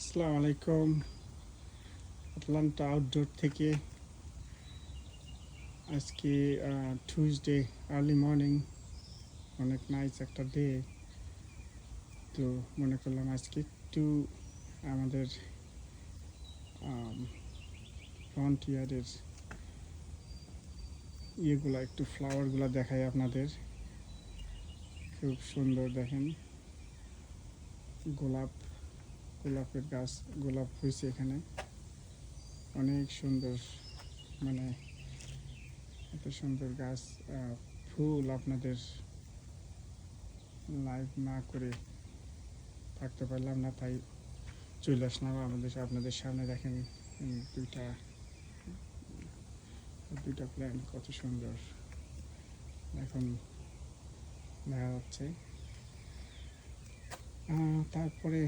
আসসালামু আলাইকুম। Atlanta outdoor থেকে আজকে টিউসডে আর্লি মর্নিং অনেক নাইস একটা ডে তো মনে করলাম আজকে একটু আমাদের ফ্রন্ট ইয়ারের ইয়েগুলো, একটু ফ্লাওয়ারগুলো দেখাই আপনাদের। খুব সুন্দর দেখেন। গোলাপ গোলাপের গাছ, গোলাপ হয়েছে এখানে। অনেক সুন্দর মানে এত সুন্দর গাছ ফুল আপনাদের লাইভ না করে থাকতে পারলাম না, তাই চলে আসলাম আমাদের, আপনাদের সামনে দেখেন দুইটা দুইটা প্ল্যান কত সুন্দর। এখন দেখা যাচ্ছে তারপরে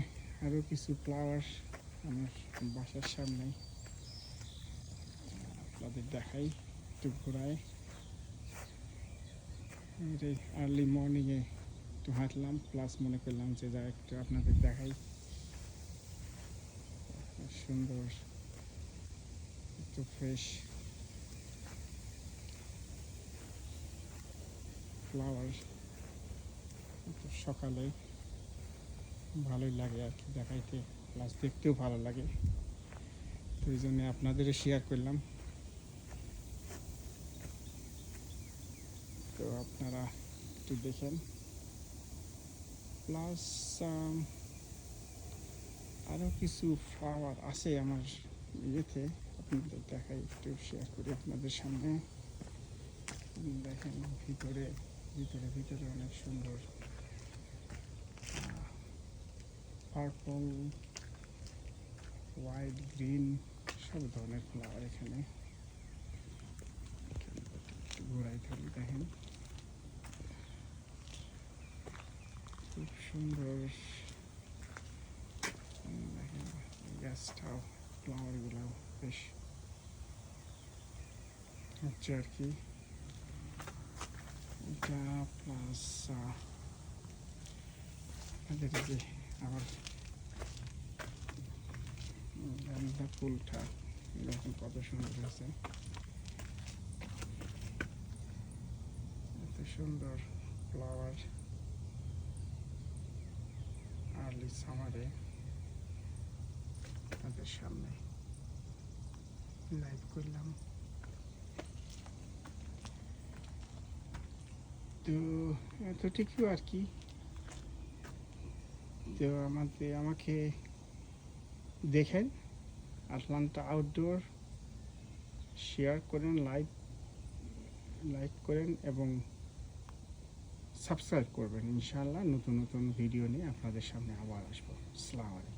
আরও কিছু ফ্লাওয়ার আমার বাসার সামনে। আপনাদের দেখাই, একটু ঘোরায় আর্লি মর্নিংয়ে একটু হাঁটলাম প্লাস মনে করলাম যে যা একটু আপনাদের দেখাই। সুন্দর, একটু ফ্রেশ ফ্লাওয়ার সকালে। ভালোই লাগে আর কি দেখাইতে। প্লাস দেখতেও ভালো লাগে। তো এই জন্য আপনাদেরও শেয়ার করলাম। তো আপনারা একটু দেখেন। প্লাস আরও কিছু ফ্লাওয়ার আছে আমার ইয়েতে। আপনাদের দেখাই, একটু শেয়ার করি আপনাদের সামনে। দেখেন ভিতরে ভিতরে ভিতরে অনেক সুন্দর। পার্পল, হোয়াইট, গ্রিন, সব ধরনের ফ্লাওয়ার এখানে। ঘোরাই থাকি, দেখেন। খুব সুন্দর। দেখেন গাছটাও ফ্লাওয়ারগুলো বেশ হচ্ছে আর কি। এটা প্লাস এই যে আবার গাঁদা ফুলটা দেখুন কত সুন্দর হয়েছে। এত সুন্দর ফ্লাওয়ার আর্লি সামারে তাদের সামনে লাইভ করলাম। তো এতটুকু আর কি। তো আমাদের আমাকে দেখেন, আটলান্টা আউটডোর শেয়ার করেন লাইক লাইক করেন এবং সাবস্ক্রাইব করবেন। ইনশাআল্লাহ নতুন নতুন ভিডিও নিয়ে আপনাদের সামনে আবার আসব। আসসালামু আলাইকুম।